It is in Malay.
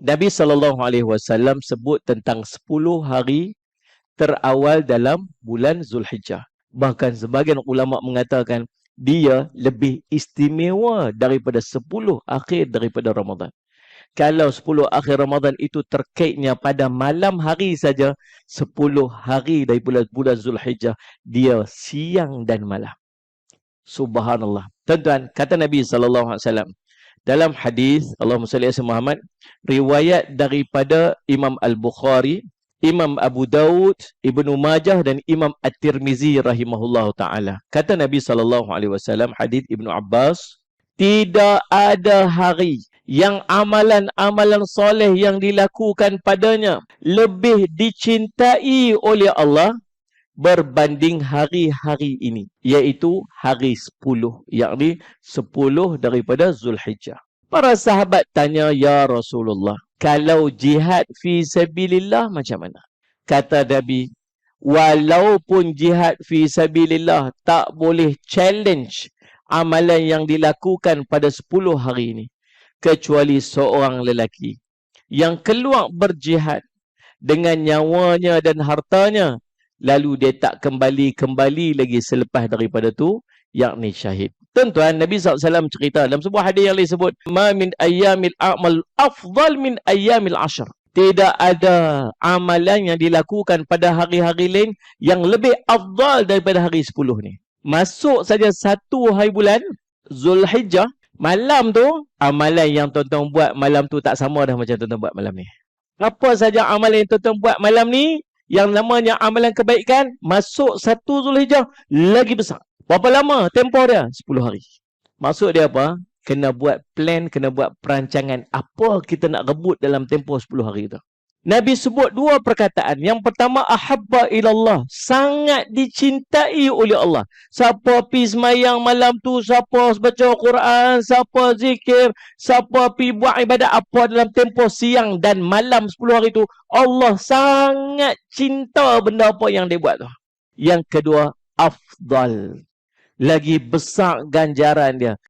Nabi SAW sebut tentang 10 hari terawal dalam bulan Zulhijjah. Bahkan sebagian ulama mengatakan dia lebih istimewa daripada 10 akhir daripada Ramadan. Kalau 10 akhir Ramadan itu terkaitnya pada malam hari saja, 10 hari dari bulan, bulan Zulhijjah, dia siang dan malam. Subhanallah. Tuan-tuan, kata Nabi SAW, dalam hadis Allahumma salli ala Muhammad, riwayat daripada Imam Al-Bukhari, Imam Abu Daud, Ibnu Majah dan Imam At-Tirmizi rahimahullah taala. Kata Nabi sallallahu alaihi wasallam hadis Ibnu Abbas, tidak ada hari yang amalan-amalan soleh yang dilakukan padanya lebih dicintai oleh Allah berbanding hari-hari ini iaitu hari 10 yakni 10 daripada Zulhijjah. Para sahabat tanya ya Rasulullah, kalau jihad fi sabilillah macam mana? Kata Nabi, walaupun jihad fi sabilillah tak boleh challenge amalan yang dilakukan pada 10 hari ini kecuali seorang lelaki yang keluar berjihad dengan nyawanya dan hartanya lalu dia tak kembali-kembali lagi selepas daripada tu yakni syahid. Tuan-tuan, Nabi SAW cerita dalam sebuah hadis yang lain sebut, Ma min ayyamil a'mal afdal min ayyamil ashar. Tidak ada amalan yang dilakukan pada hari-hari lain yang lebih afdal daripada hari 10 ni. Masuk saja satu hari bulan, Zulhijjah, malam tu, amalan yang tuan-tuan buat malam tu tak sama dah macam tuan-tuan buat malam ni. Apa saja amalan yang tuan-tuan buat malam ni, yang namanya amalan kebaikan, masuk satu Zulhijjah, lagi besar. Berapa lama tempoh dia? 10 hari. Maksud dia apa? Kena buat plan, kena buat perancangan apa kita nak rebut dalam tempoh 10 hari itu. Nabi sebut dua perkataan. Yang pertama, ahabba ilallah. Sangat dicintai oleh Allah. Siapa pergi semayang malam tu, siapa baca Quran, siapa zikir, siapa pergi buat ibadat apa dalam tempoh siang dan malam 10 hari itu. Allah sangat cinta benda apa yang dia buat tu. Yang kedua, afdal lagi besar ganjaran dia.